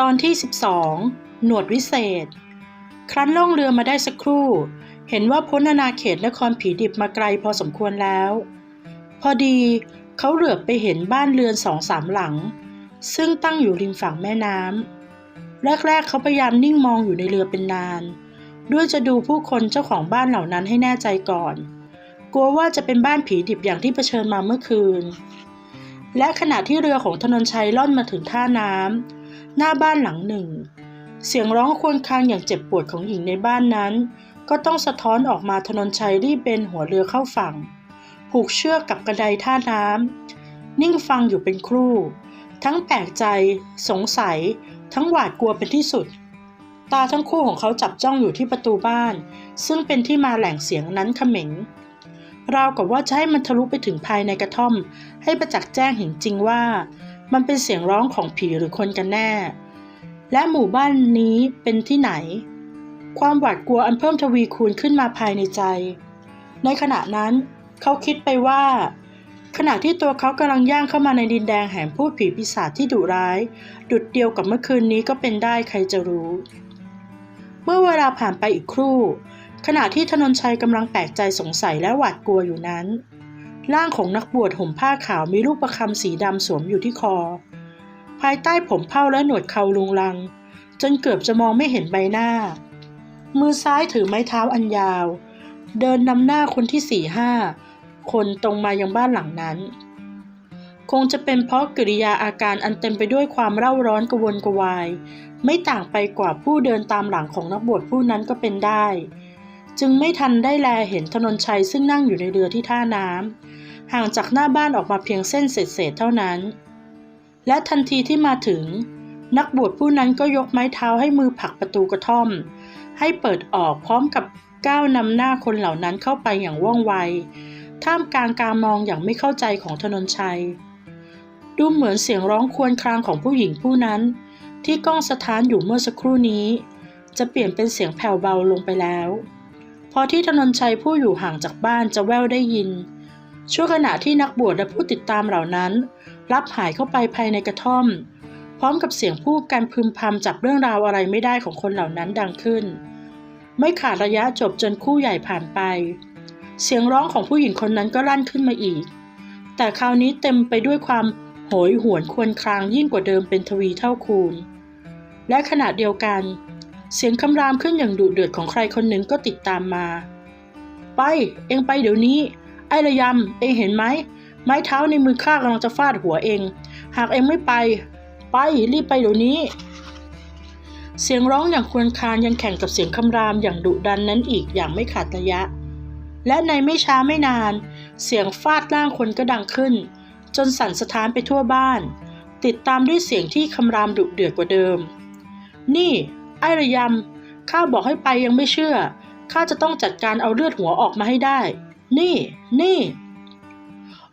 ตอนที่ 12 หนวดวิเศษ ครั้นล่องเรือมาได้สักครู่ เห็นว่าพ้นอาณาเขตนครผีดิบมาไกลพอสมควรแล้ว พอดีเขาเหลือบไปเห็นบ้านเรือนสองสามหลัง ซึ่งตั้งอยู่ริมฝั่งแม่น้ำแรกๆเขาพยายามนิ่งมองอยู่ในเรือเป็นนาน ด้วยจะดูผู้คนเจ้าของบ้านเหล่านั้นให้แน่ใจก่อน กลัวว่าจะเป็นบ้านผีดิบอย่างที่เผชิญมาเมื่อคืน และขณะที่เรือของธนนชัยล่อนมาถึงท่าน้ำ หน้าบ้านหลังหนึ่ง เสียงร้องครวญครางอย่างเจ็บปวดของหญิงในบ้านนั้น ก็ต้องสะท้อนออกมาธนนชัยรีบเบนหัวเรือเข้าฝั่ง ผูกเชือกกับกระไดท่าน้ำนิ่งฟังอยู่เป็นครู่ ทั้งแปลกใจ สงสัย ทั้งหวาดกลัวเป็นที่สุด ตาทั้งคู่ของเขาจับจ้องอยู่ที่ประตูบ้าน ซึ่งเป็นที่มาแหล่งเสียงนั้นเขม็งราวกับว่าจะให้มันทะลุไปถึงภายในกระท่อม ให้ประจักษ์แจ้งเห็นจริงว่า มันเป็นเสียงร้องของผีหรือคนกันแน่ และหมู่บ้านนี้เป็นที่ไหน ความหวาดกลัวอันเพิ่มทวีคูณขึ้นมาภายในใจ ในขณะนั้นเขาคิดไปว่า ขณะที่ตัวเขากำลังย่างเข้ามาในดินแดงแห่งผู้ผีปีศาจที่ดุร้าย ดุดเดียวกับเมื่อคืนนี้ก็เป็นได้ใครจะรู้ เมื่อเวลาผ่านไปอีกครู่ ขณะที่ธนนชัยกำลังแปลกใจสงสัยและหวาดกลัวอยู่นั้น ร่างของนักบวชห่มผ้าขาวมีลูกประคำสีดำสวมอยู่ที่คอ ภายใต้ผมเผ้าและหนวดเขาลุงลัง จนเกือบจะมองไม่เห็นใบหน้า มือซ้ายถือไม้เท้าอันยาว เดินนำหน้าคนที่สี่ห้าคนตรงมายังบ้านหลังนั้น คงจะเป็นเพราะกิริยาอาการอันเต็มไปด้วยความเร่าร้อนกระวนกระวาย ไม่ต่างไปกว่าผู้เดินตามหลังของนักบวชผู้นั้นก็เป็นได้ จึงไม่ทันได้แลเห็นธนนชัยซึ่งนั่งอยู่ในเรือที่ท่าน้ำ ห่างจากหน้าบ้านออกมาเพียงเส้นเศษๆเท่านั้น และทันทีที่มาถึง นักบวชผู้นั้นก็ยกไม้เท้าให้มือผลักประตูกระท่อม ให้เปิดออกพร้อมกับก้าวนำหน้าคนเหล่านั้นเข้าไปอย่างว่องไว ท่ามกลางการมองอย่างไม่เข้าใจของธนนชัย ดูเหมือนเสียงร้องครวญครางของผู้หญิงผู้นั้น ที่ก้องสถานอยู่เมื่อสักครู่นี้ จะเปลี่ยนเป็นเสียงแผ่วเบาลงไปแล้ว พอที่ธนนชัยผู้อยู่ห่างจากบ้านจะแววได้ยิน ช่วงขณะที่นักบวชและผู้ติดตามเหล่านั้น รับหายเข้าไปภายในกระท่อม พร้อมกับเสียงพูดการพึมพำจับเรื่องราวอะไรไม่ได้ของคนเหล่านั้นดังขึ้น ไม่ขาดระยะจบจนคู่ใหญ่ผ่านไป เสียงร้องของผู้หญิงคนนั้นก็ลั่นขึ้นมาอีก แต่คราวนี้เต็มไปด้วยความโหยหวนควญครางยิ่งกว่าเดิมเป็นทวีเท่าคูณ และขณะเดียวกัน เสียงคำรามขึ้นอย่างดุเดือดของใครคนหนึ่งก็ติดตามมา ไป เองไปเดี๋ยวนี้ ไอ้ระยำเองเห็นไหม ไม้เท้าในมือข้ากำลังจะฟาดหัวเอง หากเองไม่ไป ไปรีบไปเดี๋ยวนี้ เสียงร้องอย่างครวญคางยังแข่งกับเสียงคำรามอย่างดุดันนั้นอีกอย่างไม่ขาดระยะ และในไม่ช้าไม่นาน เสียงฟาดร่างคนก็ดังขึ้น จนสั่นสะท้านไปทั่วบ้าน ติดตามด้วยเสียงที่คำรามดุเดือดกว่าเดิม นี่ ไอ้ระยำข้าบอกให้ไปยังไม่เชื่อข้าจะต้องจัดการเอาเลือดหัวออกมาให้ได้ นี่ นี่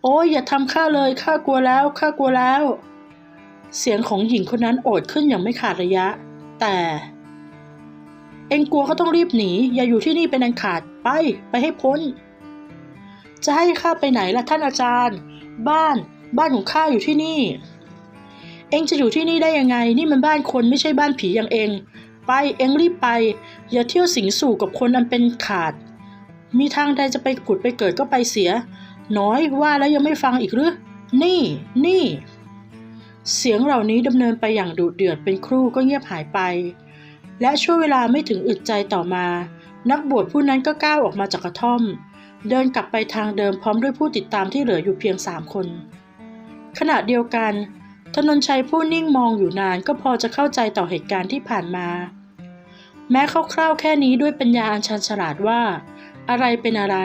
โอ้ยอย่าทำข้าเลยข้ากลัวแล้วข้ากลัวแล้ว เสียงของหญิงคนนั้นโอดขึ้นอย่างไม่ขาดระยะ แต่ เอ็งกลัวก็ต้องรีบหนี อย่าอยู่ที่นี่เป็นอันขาดไป ไปให้พ้น จะให้ข้าไปไหนล่ะท่านอาจารย์ บ้านบ้านของข้าอยู่ที่นี่ เอ็งจะอยู่ที่นี่ได้ยังไง นี่มันบ้านคนไม่ใช่บ้านผีอย่างเอ็งไปเอ็งรีบไป อย่าเที่ยวสิงสู่กับคนอันเป็นขาด มีทางใดจะไปผุดไปเกิดก็ไปเสีย น้อยว่าแล้วยังไม่ฟังอีกหรือ นี่ นี่ เสียงเหล่านี้ดำเนินไปอย่างดุเดือดเป็นครู่ก็เงียบหายไป และช่วงเวลาไม่ถึงอึดใจต่อมา นักบวชผู้นั้นก็ก้าวออกมาจากกระท่อม เดินกลับไปทางเดิมพร้อมด้วยผู้ติดตามที่เหลืออยู่เพียงสามคน ขณะเดียวกันธนนชัยผู้นิ่งมองอยู่นานก็พอจะเข้าใจต่อเหตุการณ์ที่ผ่านมา แม้คร่าวๆแค่นี้ด้วยปัญญาอันชันฉลาดว่า อะไรเป็นอะไร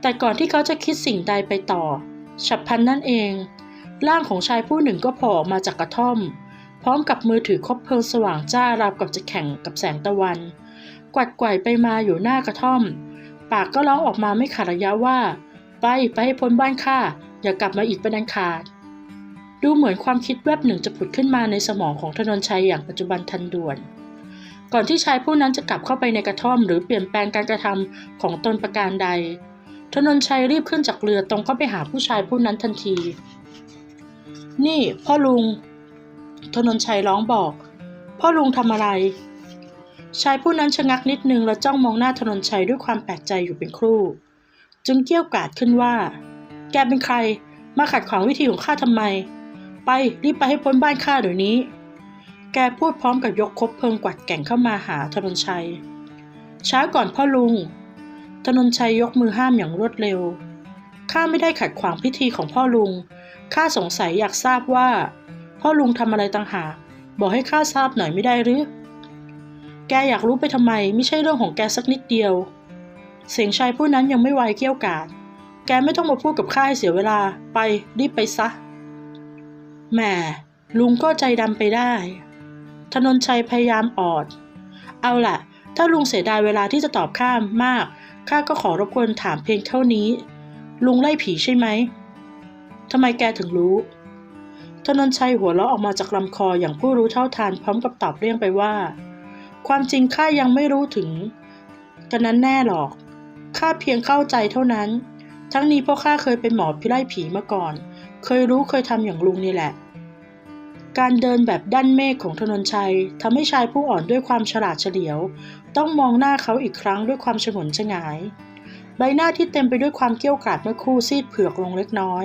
แต่ก่อนที่เขาจะคิดสิ่งใดไปต่อ ฉับพลันนั่นเอง ร่างของชายผู้หนึ่งก็โผล่ออกมาจากกระท่อม พร้อมกับมือถือคบเพลิงสว่างจ้าราวกับจะแข่งกับแสงตะวัน กวัดไกวไปมาอยู่หน้ากระท่อม ปากก็ร้องออกมาไม่ขาดระยะว่า ไปไปให้พ้นบ้านข้าอย่ากลับมาอีกเป็นอันขาดดูเหมือนความคิดแวบหนึ่งจะผุดขึ้นมาในสมองของธนนชัยอย่างปัจจุบันทันด่วน ก่อนที่ชายผู้นั้นจะกลับเข้าไปในกระท่อมหรือเปลี่ยนแปลงการกระทำของตนประการใด ธนนชัยรีบขึ้นจากเรือตรงเข้าไปหาผู้ชายผู้นั้นทันที นี่ พ่อลุง ธนนชัยร้องบอก พ่อลุงทำอะไร ชายผู้นั้นชะงักนิดนึงแล้วจ้องมองหน้าธนนชัยด้วยความแปลกใจอยู่เป็นครู่ จึงเกี้ยวกราดขึ้นว่า แกเป็นใคร มาขัดขวางวิธีของข้าทำไม ไปรีบไปให้พ้นบ้านข้าเดี๋ยวนี้ แกพูดพร้อมกับยกคบเพลิงกวัดแก่งเข้ามาหาธนนชัย ช้าก่อนพ่อลุง ธนนชัยยกมือห้ามอย่างรวดเร็ว ข้าไม่ได้ขัดขวางพิธีของพ่อลุง ข้าสงสัยอยากทราบว่า พ่อลุงทำอะไรต่างหาก บอกให้ข้าทราบหน่อยไม่ได้หรือ แกอยากรู้ไปทำไม ไม่ใช่เรื่องของแกสักนิดเดียว เสียงชายผู้นั้นยังไม่ไวเกี้ยวกาดแกไม่ต้องมาพูดกับข้าให้เสียเวลา ไปรีบไปซะ แหมลุงก็ใจดำไปได้ ธนนชัยพยายามออด เอาล่ะ ถ้าลุงเสียดายเวลาที่จะตอบข้ามมาก ข้าก็ขอรบกวนถามเพียงเท่านี้ ลุงไล่ผีใช่ไหมทำไมแกถึงรู้ธนนชัยหัวเราะออกมาจากลำคออย่างผู้รู้เท่าทานพร้อมกับตอบเรี่ยงไปว่า ความจริงข้ายังไม่รู้ถึงกันนั้นแน่หรอก ข้าเพียงเข้าใจเท่านั้น ทั้งนี้เพราะข้าเคยเป็นหมอพิไล่ผีมาก่อน เคยรู้เคยทำอย่างลุงนี่แหละ การเดินแบบด้านเมฆของธนนชัยทำให้ชายผู้อ่อนด้วยความฉลาดเฉลียว ต้องมองหน้าเขาอีกครั้งด้วยความฉงนฉงาย ใบหน้าที่เต็มไปด้วยความเกี้ยวกราดเมื่อคู่ซีดเผือกลงเล็กน้อย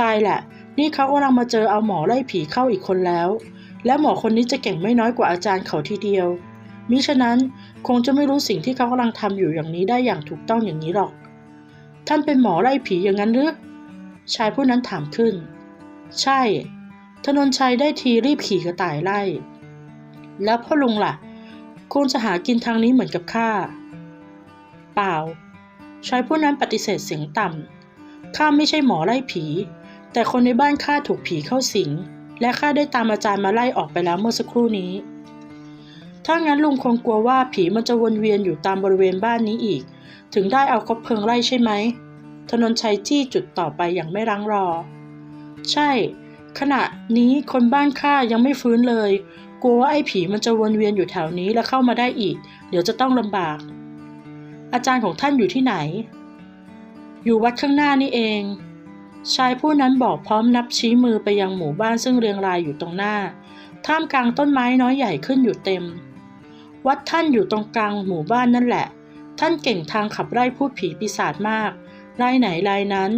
ตายแหละ นี่เขากำลังมาเจอเอาหมอไล่ผีเข้าอีกคนแล้ว และหมอคนนี้จะเก่งไม่น้อยกว่าอาจารย์เขาทีเดียว มิฉะนั้นคงจะไม่รู้สิ่งที่เขากำลังทำอยู่อย่างนี้ได้อย่างถูกต้องอย่างนี้หรอก ท่านเป็นหมอไล่ผีอย่างนั้นหรือชายผู้นั้นถามขึ้น ใช่ ธนนชัยได้ทีรีบขี่กระต่ายไล่ แล้วพ่อลุงล่ะ คงจะหากินทางนี้เหมือนกับข้า เปล่า ชายผู้นั้นปฏิเสธเสียงต่ำ ข้าไม่ใช่หมอไล่ผี แต่คนในบ้านข้าถูกผีเข้าสิง และข้าได้ตามอาจารย์มาไล่ออกไปแล้วเมื่อสักครู่นี้ ถ้างั้นลุงคงกลัวว่าผีมันจะวนเวียนอยู่ตามบริเวณบ้านนี้อีก ถึงได้เอาคบเพลิงไล่ใช่ไหม ธนนชัยจี้จุดต่อไปอย่างไม่รังรอ ใช่ ขณะนี้คนบ้านข้ายังไม่ฟื้นเลย กลัวว่าไอ้ผีมันจะวนเวียนอยู่แถวนี้และเข้ามาได้อีก เดี๋ยวจะต้องลำบาก อาจารย์ของท่านอยู่ที่ไหน อยู่วัดข้างหน้านี่เอง ชายผู้นั้นบอกพร้อมนับชี้มือไปยังหมู่บ้านซึ่งเรียงรายอยู่ตรงหน้า ท่ามกลางต้นไม้น้อยใหญ่ขึ้นอยู่เต็ม วัดท่านอยู่ตรงกลางหมู่บ้านนั่นแหละ ท่านเก่งทางขับไล่พูดผีปีศาจมาก รายไหนรายนั้น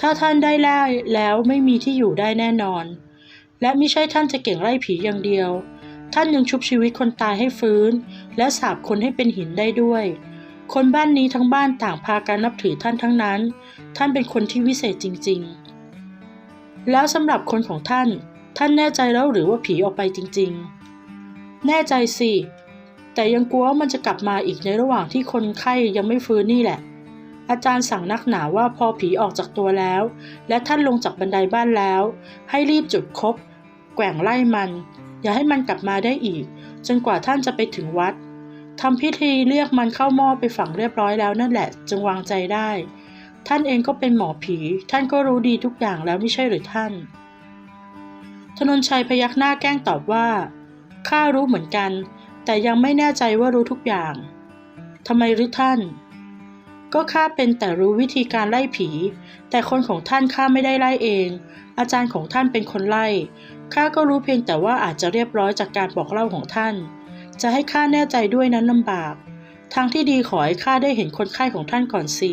ถ้าท่านได้ไล่แล้วไม่มีที่อยู่ได้แน่นอน และไม่ใช่ท่านจะเก่งไล่ผีอย่างเดียว ท่านยังชุบชีวิตคนตายให้ฟื้น และสาบคนให้เป็นหินได้ด้วย คนบ้านนี้ทั้งบ้านต่างพากันนับถือท่านทั้งนั้น ท่านเป็นคนที่วิเศษจริง ๆ แล้วสำหรับคนของท่าน ท่านแน่ใจแล้วหรือว่าผีออกไปจริง ๆ แน่ใจสิแต่ยังกลัวว่ามันจะกลับมาอีกในระหว่างที่คนไข้ยังไม่ฟื้นนี่แหละ อาจารย์สั่งนักหนาว่าพอผีออกจากตัวแล้ว และท่านลงจากบันไดบ้านแล้ว ให้รีบจุดคบ แกว่งไล่มัน อย่าให้มันกลับมาได้อีก จนกว่าท่านจะไปถึงวัดทำพิธีเรียกมันเข้าหม้อไปฝังเรียบร้อยแล้วนั่นแหละ จึงวางใจได้ ท่านเองก็เป็นหมอผี ท่านก็รู้ดีทุกอย่างแล้วไม่ใช่หรือท่าน ธนนชัยพยักหน้าแกล้งตอบว่าข้ารู้เหมือนกัน แต่ยังไม่แน่ใจว่ารู้ทุกอย่างทำไมหรือท่าน ก็ข้าเป็นแต่รู้วิธีการไล่ผี แต่คนของท่านข้าไม่ได้ไล่เอง อาจารย์ของท่านเป็นคนไล่ ข้าก็รู้เพียงแต่ว่าอาจจะเรียบร้อยจากการบอกเล่าของท่าน จะให้ข้าแน่ใจด้วยนั้นลำบาก ทางที่ดีขอให้ข้าได้เห็นคนไข้ของท่านก่อนสิ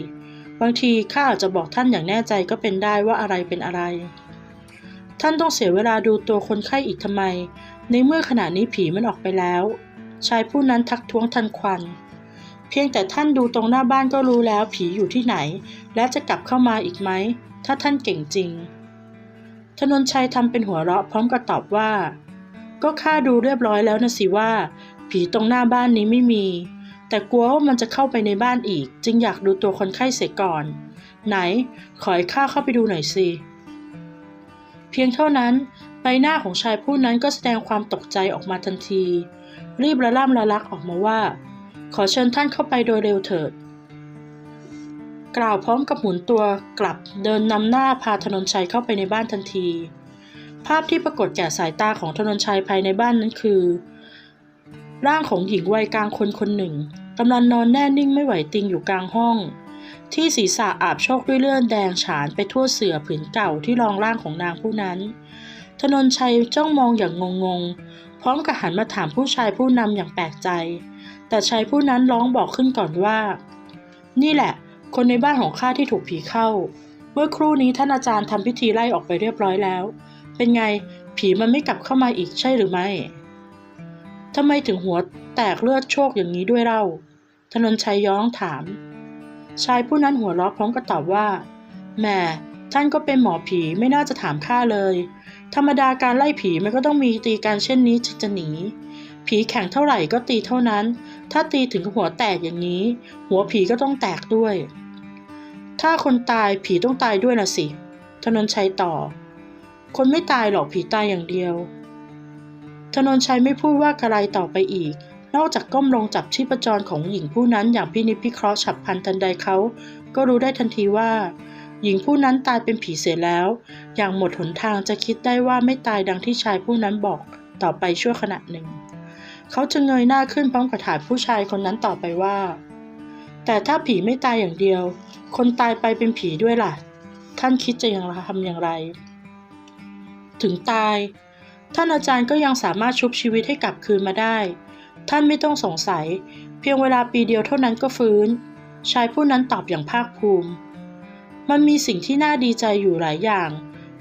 บางทีข้าอาจจะบอกท่านอย่างแน่ใจก็เป็นได้ว่าอะไรเป็นอะไร ท่านต้องเสียเวลาดูตัวคนไข้อีกทำไม ในเมื่อขณะนี้ผีมันออกไปแล้ว ชายผู้นั้นทักท้วงทันควัน เพียงแต่ท่านดูตรงหน้าบ้านก็รู้แล้วผีอยู่ที่ไหน และจะกลับเข้ามาอีกไหม ถ้าท่านเก่งจริง ธนนชัยทำเป็นหัวเราะพร้อมกับตอบว่า ก็ข้าดูเรียบร้อยแล้วนะสิว่า ผีตรงหน้าบ้านนี้ไม่มี แต่กลัวว่ามันจะเข้าไปในบ้านอีก จึงอยากดูตัวคนไข้เสียก่อน ไหน ขอให้ข้าเข้าไปดูหน่อยสิ เพียงเท่านั้นใบหน้าของชายผู้นั้นก็แสดงความตกใจออกมาทันที รีบระล่ำระลักออกมาว่า ขอเชิญท่านเข้าไปโดยเร็วเถิด กล่าวพร้อมกับหมุนตัวกลับเดินนำหน้าพาธนนชัยเข้าไปในบ้านทันที ภาพที่ปรากฏแก่สายตาของธนนชัยภายในบ้านนั้นคือ ร่างของหญิงวัยกลางคนคนหนึ่งกำลังนอนแน่นิ่งไม่ไหวติงอยู่กลางห้อง ที่ศีรษะอาบโชคด้วยเลือดแดงฉานไปทั่วเสื่อผืนเก่าที่รองร่างของนางผู้นั้นธนนชัยจ้องมองอย่างงงๆพร้อมกับหันมาถามผู้ชายผู้นำอย่างแปลกใจ แต่ชายผู้นั้นร้องบอกขึ้นก่อนว่า นี่แหละ คนในบ้านของข้าที่ถูกผีเข้า เมื่อครู่นี้ท่านอาจารย์ทำพิธีไล่ออกไปเรียบร้อยแล้ว เป็นไง ผีมันไม่กลับเข้ามาอีกใช่หรือไม่ทำไมถึงหัวแตกเลือดโชกอย่างนี้ด้วยเล่าธนนชัยย้องถาม ชายผู้นั้นหัวเราะพร้อมกับตอบว่า แหม่ท่านก็เป็นหมอผีไม่น่าจะถามข้าเลย ธรรมดาการไล่ผีมันก็ต้องมีตีการเช่นนี้จึงจะหนี ผีแข็งเท่าไหร่ก็ตีเท่านั้น ถ้าตีถึงหัวแตกอย่างนี้ หัวผีก็ต้องแตกด้วย ถ้าคนตายผีต้องตายด้วยนะสิธนนชัยต่อ คนไม่ตายหรอกผีตายอย่างเดียวธนนชัยไม่พูดว่าอะไรต่อไปอีก นอกจากก้มลงจับชีพจรของหญิงผู้นั้นอย่างพินิจพิเคราะห์ฉับพลันทันใดเขา ก็รู้ได้ทันทีว่า หญิงผู้นั้นตายเป็นผีเสียแล้ว อย่างหมดหนทางจะคิดได้ว่าไม่ตายดังที่ชายผู้นั้นบอกต่อไปชั่วขณะหนึ่ง เขาจะเงยหน้าขึ้นพร้อมกับถามผู้ชายคนนั้นต่อไปว่า แต่ถ้าผีไม่ตายอย่างเดียว คนตายไปเป็นผีด้วยล่ะ ท่านคิดจะยังทำอย่างไร ถึงตาย ท่านอาจารย์ก็ยังสามารถชุบชีวิตให้กลับคืนมาได้ ท่านไม่ต้องสงสัย เพียงเวลาปีเดียวเท่านั้นก็ฟื้น ชายผู้นั้นตอบอย่างภาคภูมิ มันมีสิ่งที่น่าดีใจอยู่หลายอย่าง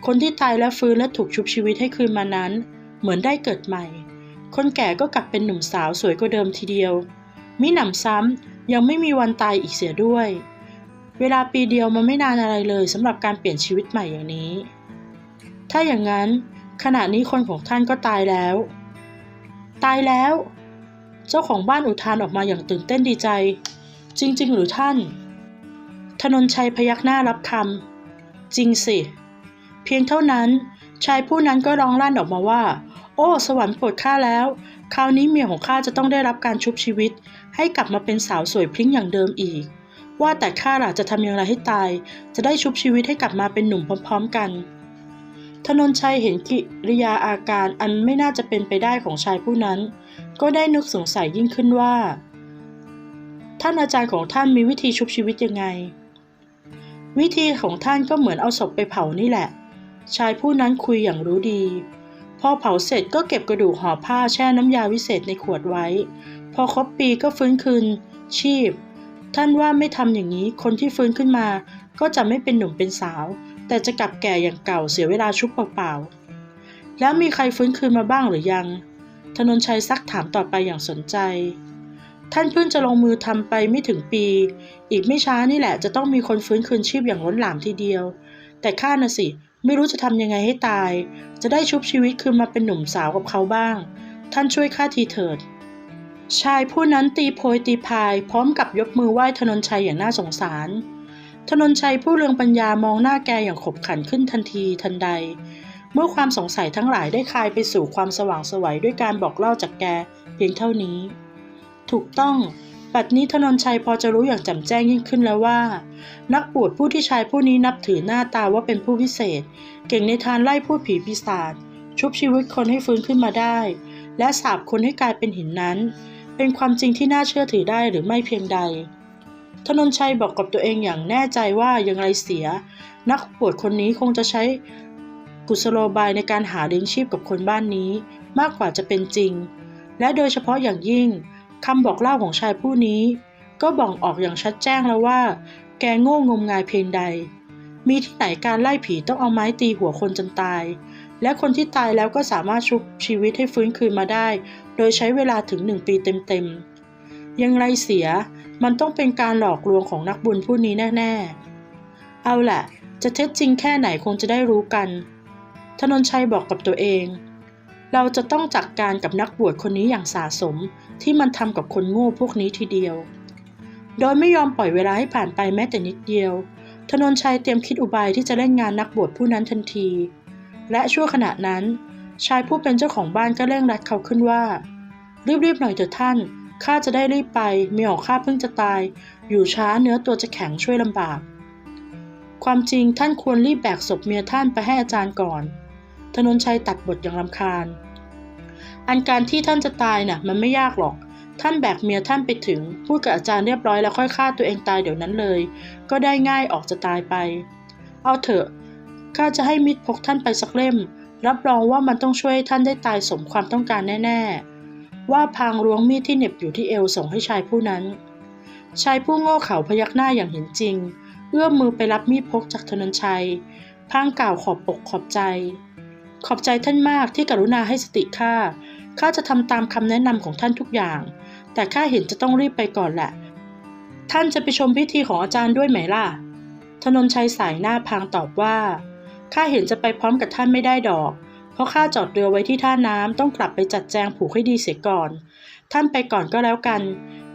คนที่ตายและฟื้นและถูกชุบชีวิตให้คืนมานั้น เหมือนได้เกิดใหม่ คนแก่ก็กลับเป็นหนุ่มสาวสวยกว่าเดิมทีเดียว มิหนำซ้ำยังไม่มีวันตายอีกเสียด้วย เวลาปีเดียวมันไม่นานอะไรเลยสำหรับการเปลี่ยนชีวิตใหม่อย่างนี้ ถ้าอย่างนั้น ขณะนี้คนของท่านก็ตายแล้ว ตายแล้ว เจ้าของบ้านอุทานออกมาอย่างตื่นเต้นดีใจ จริง ๆ หรือท่าน ธนนชัยพยักหน้ารับคำจริงสิ เพียงเท่านั้นชายผู้นั้นก็ร้องลั่นออกมาว่า อ้สวรรค์โปรดข้าแล้ว คราวนี้เมียของข้าจะต้องได้รับการชุบชีวิต ให้กลับมาเป็นสาวสวยพริ้งอย่างเดิมอีก ว่าแต่ข้าล่ะจะทำอย่างไรให้ตาย จะได้ชุบชีวิตให้กลับมาเป็นหนุ่มพร้อม ๆ กันธนนชัยเห็นกิริยาอาการอันไม่น่าจะเป็นไปได้ของชายผู้นั้น ก็ได้นึกสงสัยยิ่งขึ้นว่า ท่านอาจารย์ของท่านมีวิธีชุบชีวิตยังไง วิธีของท่านก็เหมือนเอาศพไปเผานี่แหละ ชายผู้นั้นคุยอย่างรู้ดี พอเผาเสร็จก็เก็บกระดูกห่อผ้าแช่น้ำยาวิเศษในขวดไว้ พอครบปีก็ฟื้นคืน ชีพ ท่านว่าไม่ทำอย่างนี้คนที่ฟื้นขึ้นมา ก็จะไม่เป็นหนุ่มเป็นสาว แต่จะกลับแก่อย่างเก่าเสียเวลาชุบเปล่าๆแล้วมีใครฟื้นคืนมาบ้างหรือยัง ธนนชัยซักถามต่อไปอย่างสนใจ ท่านเพิ่งจะลงมือทำไปไม่ถึงปี อีกไม่ช้านี่แหละจะต้องมีคนฟื้นคืนชีพอย่างล้นหลามทีเดียว แต่ข้าน่ะสิ ไม่รู้จะทำยังไงให้ตาย จะได้ชุบชีวิตคืนมาเป็นหนุ่มสาวกับเขาบ้าง ท่านช่วยข้าทีเถิด ชายผู้นั้นตีโพยตีพายพร้อมกับยกมือไหว้ธนนชัยอย่างน่าสงสาร ธนนชัยผู้เรืองปัญญามองหน้าแกอย่างขบขันขึ้นทันทีทันใด เมื่อความสงสัยทั้งหลายได้คลายไปสู่ความสว่างสวัยด้วยการบอกเล่าจากแกเพียงเท่านี้ ถูกต้อง ปัดนี้ธนนชัยพอจะรู้อย่างแจ่มแจ้งยิ่งขึ้นแล้วว่า นักบวชผู้ที่ชายผู้นี้นับถือหน้าตาว่าเป็นผู้พิเศษ เก่งในทานไล่พูดผีปีศาจชุบชีวิตคนให้ฟื้นขึ้นมาได้ และสาบคนให้กลายเป็นหินนั้น เป็นความจริงที่น่าเชื่อถือได้หรือไม่เพียงใดธนนชัยบอกกับตัวเองอย่างแน่ใจว่ายังไรเสีย นักบวชคนนี้คงจะใช้กุศโลบายในการหาเลี้ยงชีพกับคนบ้านนี้ มากกว่าจะเป็นจริง และโดยเฉพาะอย่างยิ่ง คำบอกเล่าของชายผู้นี้ ก็บอกออกอย่างชัดแจ้งแล้วว่า แกโง่งมงายเพียงใด มีที่ไหนการไล่ผีต้องเอาไม้ตีหัวคนจนตาย และคนที่ตายแล้วก็สามารถชุบชีวิตให้ฟื้นคืนมาได้ โดยใช้เวลาถึงหนึ่งปีเต็มๆยังไรเสียมันต้องเป็นการหลอกลวงของนักบุญผู้นี้แน่ๆ เอาแหละจะเท็จจริงแค่ไหนคงจะได้รู้กัน ธนนชัยบอกกับตัวเอง เราจะต้องจัดการกับนักบวชคนนี้อย่างสาสม ที่มันทำกับคนโง่พวกนี้ทีเดียว โดยไม่ยอมปล่อยเวลาให้ผ่านไปแม้แต่นิดเดียว ธนนชัยเตรียมคิดอุบายที่จะเล่นงานนักบวชผู้นั้นทันที และชั่วขณะนั้น ชายผู้เป็นเจ้าของบ้านก็เร่งรัดเขาขึ้นว่า รีบๆหน่อยเถอะท่านข้าจะได้รีบไปเมียของข้าเพิ่งจะตาย อยู่ช้าเนื้อตัวจะแข็งช่วยลำบาก ความจริงท่านควรรีบแบกศพเมียท่านไปให้อาจารย์ก่อนธนนชัยตัดบทอย่างรำคาญ อันการที่ท่านจะตายน่ะมันไม่ยากหรอก ท่านแบกเมียท่านไปถึง พูดกับอาจารย์เรียบร้อยแล้วค่อยฆ่าตัวเองตายเดี๋ยวนั้นเลย ก็ได้ง่ายออกจะตายไป เอาเถอะข้าจะให้มิตรพกท่านไปสักเล่ม รับรองว่ามันต้องช่วยท่านได้ตายสมความต้องการแน่ๆ ว่าพางรวงมีดที่เหน็บอยู่ที่เอวส่งให้ชายผู้นั้น ชายผู้โง่เขลาพยักหน้าอย่างเห็นจริง เอื้อมมือไปรับมีดพกจากธนนชัยพางกล่าวขอบอกขอบใจ ขอบใจท่านมากที่กรุณาให้สติข้า ข้าจะทำตามคำแนะนำของท่านทุกอย่าง แต่ข้าเห็นจะต้องรีบไปก่อนแหละ ท่านจะไปชมพิธีของอาจารย์ด้วยไหมล่ะ ธนนชัยสายหน้าพางตอบว่า ข้าเห็นจะไปพร้อมกับท่านไม่ได้ดอก เพราะข้าจอดเรือไว้ที่ท่าน้ำต้องกลับไปจัดแจงผูกให้ดีเสียก่อน ท่านไปก่อนก็แล้วกัน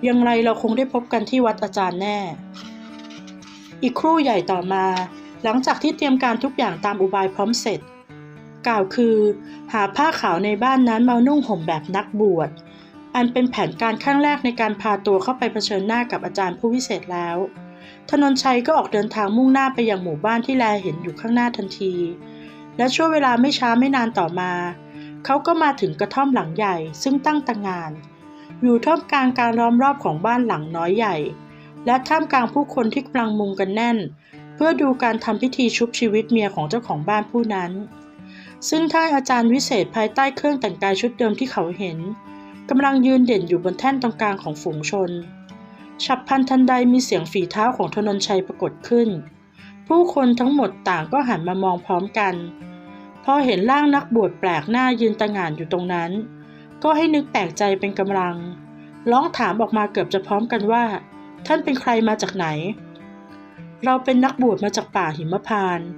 ยังไรเราคงได้พบกันที่วัดอาจารย์แน่ อีกครู่ใหญ่ต่อมา หลังจากที่เตรียมการทุกอย่างตามอุบายพร้อมเสร็จ กล่าวคือ หาผ้าขาวในบ้านนั้นมานุ่งห่มแบบนักบวช อันเป็นแผนการขั้นแรกในการพาตัวเข้าไปเผชิญหน้ากับอาจารย์ผู้วิเศษแล้ว ธนนชัยก็ออกเดินทางมุ่งหน้าไปยังหมู่บ้านที่แลเห็นอยู่ข้างหน้าทันที และช่วงเวลาไม่ช้าไม่นานต่อมา เขาก็มาถึงกระท่อมหลังใหญ่ซึ่งตั้งตางาน อยู่ท่ามกลางการล้อมรอบของบ้านหลังน้อยใหญ่ และท่ามกลางผู้คนที่กำลังมุงกันแน่นเพื่อดูการทำพิธีชุบชีวิตเมียของเจ้าของบ้านผู้นั้น ซึ่งท่านอาจารย์วิเศษภายใต้เครื่องแต่งกายชุดเดิมที่เขาเห็นกำลังยืนเด่นอยู่บนแท่นตรงกลางของฝูงชน ฉับพลันทันใดมีเสียงฝีเท้าของธนนชัยปรากฏขึ้น ผู้คนทั้งหมดต่างก็หันมามองพร้อมกัน พอเห็นร่างนักบวชแปลกหน้ายืนตะงานอยู่ตรงนั้น ก็ให้นึกแปลกใจเป็นกำลัง ร้องถามออกมาเกือบจะพร้อมกันว่า ท่านเป็นใครมาจากไหน เราเป็นนักบวชมาจากป่าหิมพานต์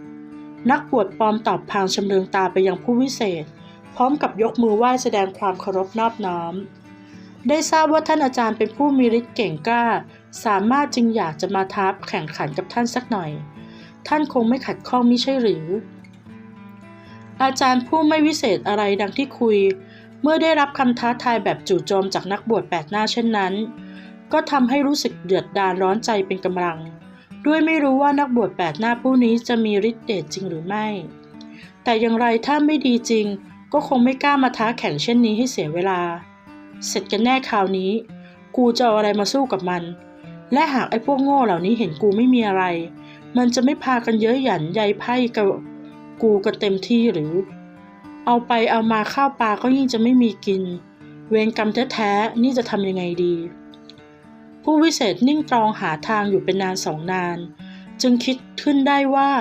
นักบวชปลอมตอบพางชำเลืองตาไปยังผู้วิเศษ พร้อมกับยกมือไหว้แสดงความเคารพนอบน้อม ได้ทราบว่าท่านอาจารย์เป็นผู้มีฤทธิ์เก่งกล้า สามารถจึงอยากจะมาท้าแข่งขันกับท่านสักหน่อย ท่านคงไม่ขัดข้องมิใช่หรือ อาจารย์ผู้ไม่วิเศษอะไรดังที่คุย เมื่อได้รับคำท้าทายแบบจู่โจมจากนักบวชแปลกหน้าเช่นนั้น ก็ทำให้รู้สึกเดือดดาลร้อนใจเป็นกำลัง ด้วยไม่รู้ว่านักบวชแปลกหน้าผู้นี้จะมีฤทธิ์เดชจริงหรือไม่ แต่อย่างไรถ้าไม่ดีจริง ก็คงไม่กล้ามาท้าแข่งเช่นนี้ให้เสียเวลา เสร็จกันแน่คราวนี้ กูจะเอาอะไรมาสู้กับมัน และหากไอ้พวกโง่เหล่านี้เห็นกูไม่มีอะไร มันจะไม่พากันเย้ยหยันใยไพ่กับกูกันเต็มที่หรือ เอาไปเอามาข้าวปลาก็ยิ่งจะไม่มีกิน เวรกรรมแท้ๆนี่จะทำยังไงดี ผู้วิเศษนิ่งตรองหาทางอยู่เป็นนานสองนาน จึงคิดขึ้นได้ว่า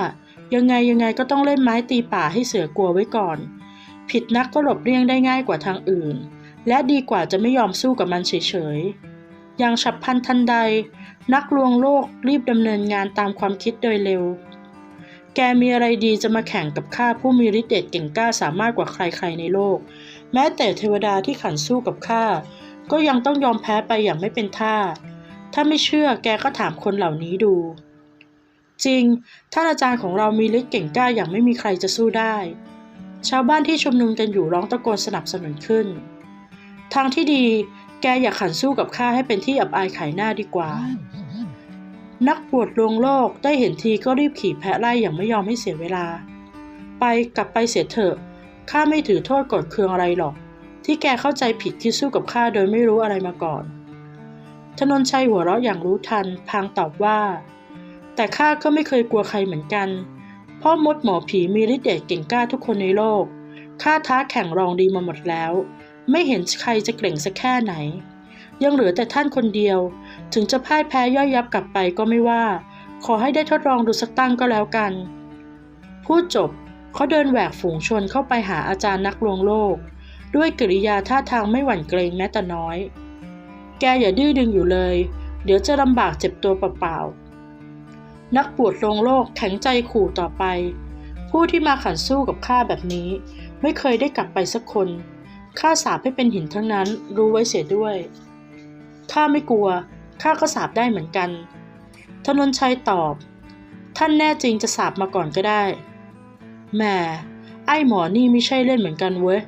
ยังไงยังไงก็ต้องเล่นไม้ตีป่าให้เสือกลัวไว้ก่อน ผิดนักก็หลบเลี่ยงได้ง่ายกว่าทางอื่น และดีกว่าจะไม่ยอมสู้กับมันเฉยๆอย่างฉับพลันทันใด นักลวงโลกรีบดำเนินงานตามความคิดโดยเร็ว แกมีอะไรดีจะมาแข่งกับข้าผู้มีฤทธิ์เดชเก่งกล้าสามารถกว่าใครๆในโลก แม้แต่เทวดาที่ขันสู้กับข้า ก็ยังต้องยอมแพ้ไปอย่างไม่เป็นท่า ถ้าไม่เชื่อแกก็ถามคนเหล่านี้ดู จริง ท่านอาจารย์ของเรามีฤทธิ์เก่งกล้าอย่างไม่มีใครจะสู้ได้ ชาวบ้านที่ชุมนุมกันอยู่ร้องตะโกนสนับสนุนขึ้น ทางที่ดีแกอย่าขันสู้กับข้าให้เป็นที่อับอายขายหน้าดีกว่า นักบวชลวงโลกได้เห็นทีก็รีบขี่แพะไล่อย่างไม่ยอมให้เสียเวลา ไปกลับไปเสียเถอะข้าไม่ถือโทษกดเคืองอะไรหรอก ที่แกเข้าใจผิดที่สู้กับข้าโดยไม่รู้อะไรมาก่อนธนนชัยหัวเราะอย่างรู้ทัน พางตอบว่า แต่ข้าก็ไม่เคยกลัวใครเหมือนกันเพ่อมดหมอผีมีฤทธิ์เดชเก่งกล้าทุกคนในโลกข้าท้าแข่งรองดีมาหมดแล้ว ไม่เห็นใครจะเก่งสักแค่ไหน ยังเหลือแต่ท่านคนเดียว ถึงจะพ่ายแพ้ย่อยยับกลับไปก็ไม่ว่า ขอให้ได้ทดลองดูสักตั้งก็แล้วกัน พูดจบเขาเดินแหวกฝูงชนเข้าไปหาอาจารย์นักลวงโลก ด้วยกิริยาท่าทางไม่หวั่นเกรงแม้แต่น้อย แกอย่าดื้อดึงอยู่เลย เดี๋ยวจะลำบากเจ็บตัวเปล่าๆ นักบวชลงโลกแข็งใจขู่ต่อไป ผู้ที่มาขันสู้กับข้าแบบนี้ ไม่เคยได้กลับไปสักคน ข้าสาปให้เป็นหินทั้งนั้นรู้ไว้เสียด้วย ข้าไม่กลัว ข้าก็สาบได้เหมือนกัน ธนนชัยตอบ ท่านแน่จริงจะสาบมาก่อนก็ได้แหมไอ้หมอนี่ไม่ใช่เล่นเหมือนกันเว้ย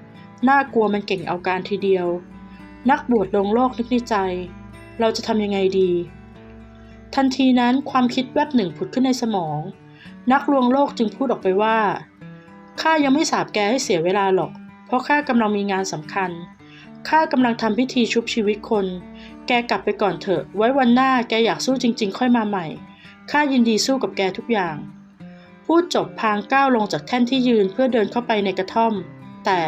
น่ากลัวมันเก่งเอาการทีเดียว นักบวชลงโลกนึกในใจ เราจะทำยังไงดี ทันทีนั้นความคิดแวบหนึ่งผุดขึ้นในสมอง นักลวงโลกจึงพูดออกไปว่าข้ายังไม่สาบแกให้เสียเวลาหรอก เพราะข้ากำลังมีงานสำคัญข้ากำลังทำพิธีชุบชีวิตคน แกกลับไปก่อนเถอะ ไว้วันหน้าแกอยากสู้จริง ๆ ค่อยมาใหม่ข้ายินดีสู้กับแกทุกอย่าง พูดจบพางก้าวลงจากแท่นที่ยืนเพื่อเดินเข้าไปในกระท่อม แต่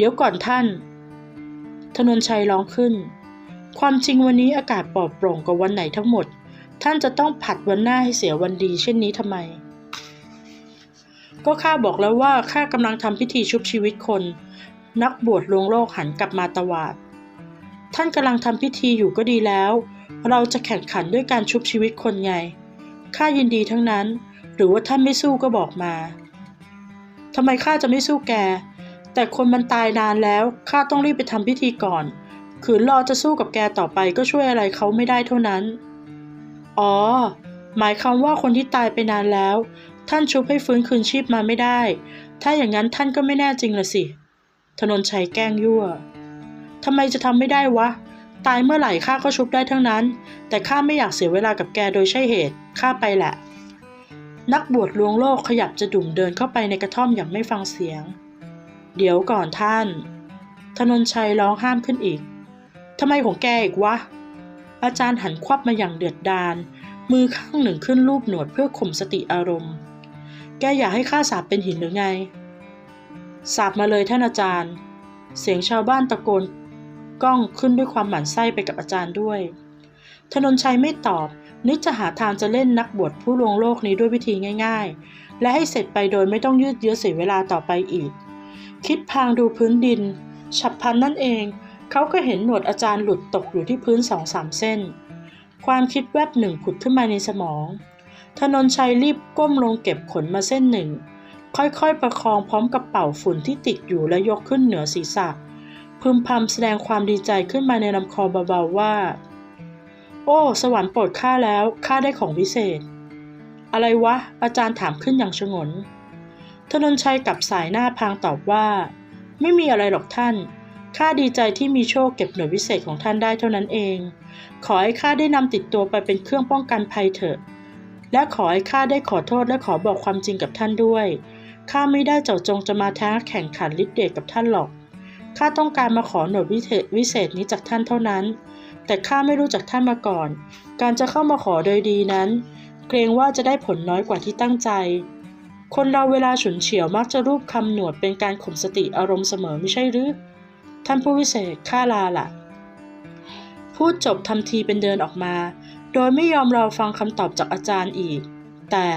เดี๋ยวก่อนท่าน ธนนชัยร้องขึ้น ความจริงวันนี้อากาศปลอดโปร่งกว่าวันไหนทั้งหมด ท่านจะต้องผัดวันหน้าให้เสียวันดีเช่นนี้ทำไม ก็ข้าบอกแล้วว่าข้ากำลังทำพิธีชุบชีวิตคน นักบวชลวงโลกหันกลับมาตวาด ท่านกำลังทำพิธีอยู่ก็ดีแล้ว เราจะแข่งขันด้วยการชุบชีวิตคนไงข้ายินดีทั้งนั้น หรือว่าท่านไม่สู้ก็บอกมาทำไมข้าจะไม่สู้แก แต่คนมันตายนานแล้ว ข้าต้องรีบไปทำพิธีก่อน ขืนรอจะสู้กับแกต่อไปก็ช่วยอะไรเขาไม่ได้เท่านั้น อ๋อ หมายความว่าคนที่ตายไปนานแล้ว ท่านชุบให้ฟื้นคืนชีพมาไม่ได้ ถ้าอย่างนั้นท่านก็ไม่แน่จริงละสิธนนชัยแกล้งยั่วทำไมจะทำไม่ได้วะ ตายเมื่อไหร่ข้าก็ชุบได้ทั้งนั้น แต่ข้าไม่อยากเสียเวลากับแกโดยใช่เหตุ ข้าไปแหละ นักบวชลวงโลกขยับจะดุ่มเดินเข้าไปในกระท่อมอย่างไม่ฟังเสียง เดี๋ยวก่อนท่าน ธนนชัยร้องห้ามขึ้นอีก ทำไมของแกอีกวะ อาจารย์หันควับมาอย่างเดือดดาล มือข้างหนึ่งขึ้นรูปหนวดเพื่อข่มสติอารมณ์ แกอยากให้ข้าสาบเป็นหินหรือไง สาบมาเลยท่านอาจารย์ เสียงชาวบ้านตะโกนก้องขึ้นด้วยความหมั่นไส้ไปกับอาจารย์ด้วย ธนนชัยไม่ตอบ นึกจะหาทางจะเล่นนักบวชผู้ลวงโลกนี้ด้วยวิธีง่าย ๆ และให้เสร็จไปโดยไม่ต้องยืดเยื้อเสียเวลาต่อไปอีก คิดพางดูพื้นดิน ฉับพลันนั่นเอง เขาก็เห็นหนวดอาจารย์หลุดตกอยู่ที่พื้นสองสามเส้น ความคิดแวบหนึ่งผุดขึ้นมาในสมอง ธนนชัยรีบก้มลงเก็บขนมาเส้นหนึ่ง ค่อยๆประคองพร้อมกับเป่าฝุ่นที่ติดอยู่และยกขึ้นเหนือศีรษะ พึมพำแสดงความดีใจขึ้นมาในลำคอเบาๆว่า โอ้ สวรรค์โปรดข้าแล้วข้าได้ของวิเศษ อะไรวะ อาจารย์ถามขึ้นอย่างชงน ธนนชัยกลับสายหน้าพางตอบว่า ไม่มีอะไรหรอกท่าน ข้าดีใจที่มีโชคเก็บหน่วยวิเศษของท่านได้เท่านั้นเอง ขอให้ข้าได้นำติดตัวไปเป็นเครื่องป้องกันภัยเถอะ และขอให้ข้าได้ขอโทษและขอบอกความจริงกับท่านด้วย ข้าไม่ได้เจาะจงจะมาท้าแข่งขันฤทธิ์เดชกับท่านหรอก ข้าต้องการมาขอหน่วยวิเศษวิเศษนี้จากท่านเท่านั้น แต่ข้าไม่รู้จักท่านมาก่อน การจะเข้ามาขอโดยดีนั้น เกรงว่าจะได้ผลน้อยกว่าที่ตั้งใจ คนเราเวลาฉุนเฉียวมักจะรูปคำหนวดเป็นการข่มสติอารมณ์เสมอไม่ใช่หรือ ท่านผู้วิเศษข้าลาละพูดจบทำทีเป็นเดินออกมา โดยไม่ยอมรอฟังคำตอบจากอาจารย์อีก แต่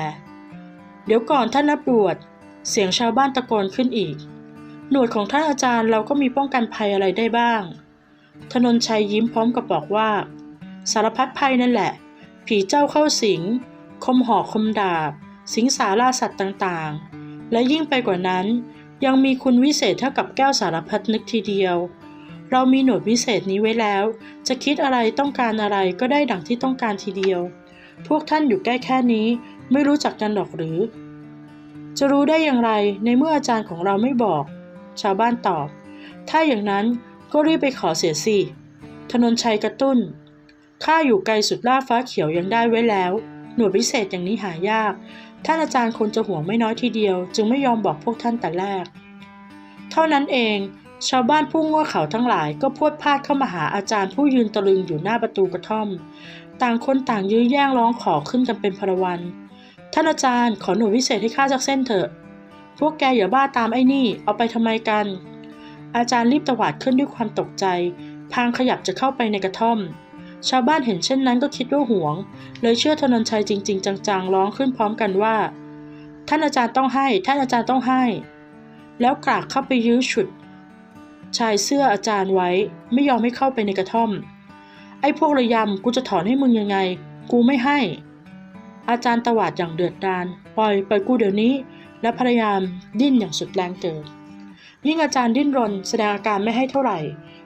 เดี๋ยวก่อนท่านนักบวชเสียงชาวบ้านตะโกนขึ้นอีก หนวดของท่านอาจารย์เราก็มีป้องกันภัยอะไรได้บ้าง ธนนชัยยิ้มพร้อมกับบอกว่า สารพัดภัยนั่นแหละ ผีเจ้าเข้าสิง คมหอกคมดาบ สิงสาราสัตว์ต่างๆ และยิ่งไปกว่านั้น ยังมีคุณวิเศษเท่ากับแก้วสารพัดนึกทีเดียว เรามีหนวดวิเศษนี้ไว้แล้ว จะคิดอะไรต้องการอะไรก็ได้ดังที่ต้องการทีเดียว พวกท่านอยู่ใกล้แค่นี้ ไม่รู้จักกันหรอกหรือ จะรู้ได้อย่างไรในเมื่ออาจารย์ของเราไม่บอก ชาวบ้านตอบ ถ้าอย่างนั้นก็รีบไปขอเสียสิธนนชัยกระตุ้นข้าอยู่ไกลสุดล่าฟ้าเขียวยังได้ไว้แล้ว หน่วยพิเศษอย่างนี้หายาก ท่านอาจารย์คงจะห่วงไม่น้อยทีเดียว จึงไม่ยอมบอกพวกท่านแต่แรก เท่านั้นเอง ชาวบ้านผู้ง่วเขาทั้งหลายก็พวดพลาดเข้ามาหาอาจารย์ผู้ยืนตะลึงอยู่หน้าประตูกระท่อม ต่างคนต่างยื้อแย่งร้องขอขึ้นกันเป็นพลวัน ท่านอาจารย์ขอหน่วยวิเศษให้ข้าสักเส้นเถอะ พวกแกอย่าบ้าตามไอ้นี่ เอาไปทำไมกัน อาจารย์รีบตวาดขึ้นด้วยความตกใจ พางขยับจะเข้าไปในกระท่อม ชาวบ้านเห็นเช่นนั้นก็คิดว่าห่วง เลยเชื่อธนนชัยจริง ๆ จังๆ ร้องขึ้นพร้อมกันว่า ท่านอาจารย์ต้องให้ ท่านอาจารย์ต้องให้ แล้วกรากเข้าไปยื้อฉุด ชายเสื้ออาจารย์ไว้ ไม่ยอมให้เข้าไปในกระท่อม ไอ้พวกระยำกูจะถอนให้มึงยังไง กูไม่ให้ อาจารย์ตวาดอย่างเดือดดาลปล่อยปล่อยกูเดี๋ยวนี้ และพยายามดิ้นอย่างสุดแรงเกินยิ่งอาจารย์ดิ้นรนแสดงอาการไม่ให้เท่าไหร่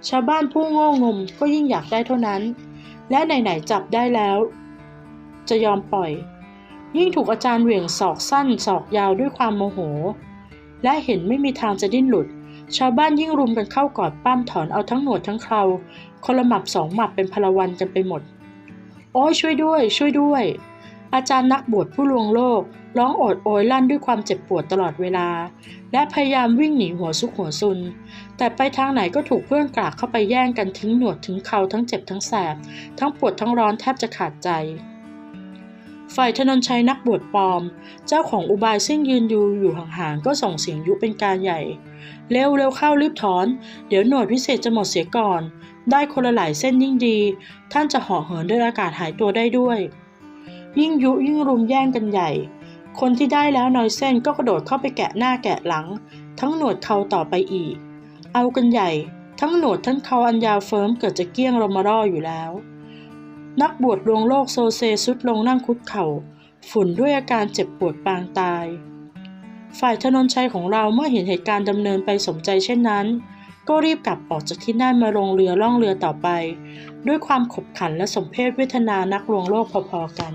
ชาวบ้านผู้โง่งมก็ยิ่งอยากได้เท่านั้น และไหนๆจับได้แล้ว จะยอมปล่อย ยิ่งถูกอาจารย์เหวี่ยงศอกสั้นศอกยาวด้วยความโมโห และเห็นไม่มีทางจะดิ้นหลุด ชาวบ้านยิ่งรุมกันเข้ากอดปั้มถอนเอาทั้งหนวดทั้งเคราคนละหมับสองหมับเป็นพลวันกันไปหมด โอ้ยช่วยด้วย ช่วยด้วย อาจารย์นักบวชผู้ลวงโลก ร้องโอดโอยลั่นด้วยความเจ็บปวดตลอดเวลา และพยายามวิ่งหนีหัวซุกหัวซุน แต่ไปทางไหนก็ถูกเพื่อนกลากเข้าไปแย่งกันทิ้งหนวดถึงเขาทั้งเจ็บทั้งแสบ ทั้งปวดทั้งร้อนแทบจะขาดใจฝฝ่ายธนนชัยนักบวชปลอม เจ้าของอุบายซึ่งยืนดูอยู่ห่างๆก็ส่งเสียงยุเป็นการใหญ่ เร็วเร็วเข้ารีบถอน เดี๋ยวหนวดวิเศษจะหมดเสียก่อน ได้คนละหลายเส้นยิ่งดี ท่านจะเหาะเหินด้วยอากาศหายตัวได้ด้วยยิ่งยุยิ่งรุมแย่งกันใหญ่ คนที่ได้แล้วน้อยเส้นก็กระโดดเข้าไปแกะหน้าแกะหลัง ทั้งหนวดเขาต่อไปอีก เอากันใหญ่ ทั้งหนวดทั้งเขาอันยาวเฟิร์มเกิดจะเกี้ยงรมารออยู่แล้ว นักบวชลวงโลกโซเซสุดลงนั่งคุดเข่าฝุ่นด้วยอาการเจ็บปวดปางตาย ฝ่ายธนนชัยของเราเมื่อเห็นเหตุการณ์ดำเนินไปสมใจเช่นนั้น ก็รีบกลับออกจากที่นั่นมาลงเรือล่องเรือต่อไป ด้วยความขบขันและสมเพศเวทนานักลวงโลกพอๆกัน